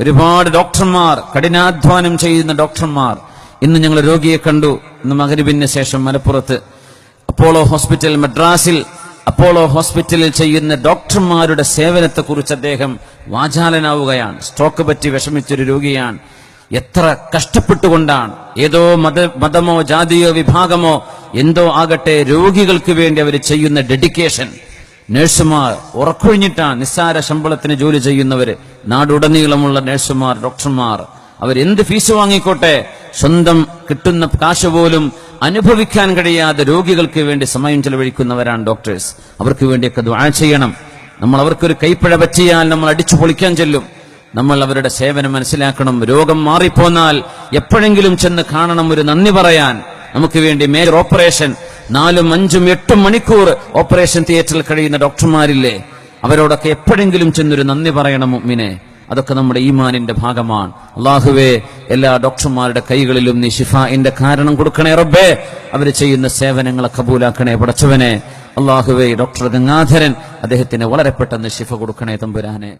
ഒരുപാട് ഡോക്ടർമാർ കഠിനാധ്വാനം ചെയ്യുന്ന ഡോക്ടർമാർ ഇന്ന് ഞങ്ങൾ രോഗിയെ കണ്ടു ഇന്ന് മകരുവിന് ശേഷം മലപ്പുറത്ത്. അപ്പോളോ ഹോസ്പിറ്റൽ മദ്രാസിൽ അപ്പോളോ ഹോസ്പിറ്റലിൽ ചെയ്യുന്ന ഡോക്ടർമാരുടെ സേവനത്തെക്കുറിച്ച് അദ്ദേഹം വാചാലനാവുകയാണ്. സ്ട്രോക്ക് പറ്റി വിഷമിച്ചൊരു രോഗിയാണ്. എത്ര കഷ്ടപ്പെട്ടുകൊണ്ടാണ്. ഏതോ മത മതമോ ജാതിയോ വിഭാഗമോ എന്തോ ആകട്ടെ രോഗികൾക്ക് വേണ്ടി അവർ ചെയ്യുന്ന ഡെഡിക്കേഷൻ. നഴ്സുമാർ ഉറക്കൊഴിഞ്ഞിട്ടാണ് നിസ്സാര ശമ്പളത്തിന് ജോലി ചെയ്യുന്നവര്. നാടുടനീളമുള്ള നഴ്സുമാർ ഡോക്ടർമാർ അവരെന്ത് ഫീസ് വാങ്ങിക്കോട്ടെ സ്വന്തം കിട്ടുന്ന കാശ് പോലും അനുഭവിക്കാൻ കഴിയാതെ രോഗികൾക്ക് വേണ്ടി സമയം ചെലവഴിക്കുന്നവരാണ് ഡോക്ടേഴ്സ്. അവർക്ക് വേണ്ടിയൊക്കെ ദ്വാ ചെയ്യണം. നമ്മൾ അവർക്കൊരു കൈപ്പിഴ പറ്റിയാൽ നമ്മൾ അടിച്ചു പൊളിക്കാൻ ചെല്ലും. നമ്മൾ അവരുടെ സേവനം മനസ്സിലാക്കണം. രോഗം മാറിപ്പോന്നാൽ എപ്പോഴെങ്കിലും ചെന്ന് കാണണം ഒരു നന്ദി പറയാൻ. നമുക്ക് വേണ്ടി മേജർ ഓപ്പറേഷൻ. നാലും അഞ്ചും എട്ടും മണിക്കൂർ ഓപ്പറേഷൻ തിയേറ്ററിൽ കഴിയുന്ന ഡോക്ടർമാരില്ലേ? അവരോടൊക്കെ എപ്പോഴെങ്കിലും ചെന്നൊരു നന്ദി പറയണം മുമ്മിനെ. അതൊക്കെ നമ്മുടെ ഈമാനിന്റെ ഭാഗമാണ്. അള്ളാഹുവേ എല്ലാ ഡോക്ടർമാരുടെ കൈകളിലും നീ ഷിഫായിന്റെ കാരണം കൊടുക്കണേ റബ്ബേ. അവർ ചെയ്യുന്ന സേവനങ്ങളെ കബൂലാക്കണേ പടച്ചവനെ. അള്ളാഹുവേ ഡോക്ടർ ഗംഗാധരൻ അദ്ദേഹത്തിന് വളരെ പെട്ടെന്ന് ഷിഫ കൊടുക്കണേ തമ്പുരാനെ.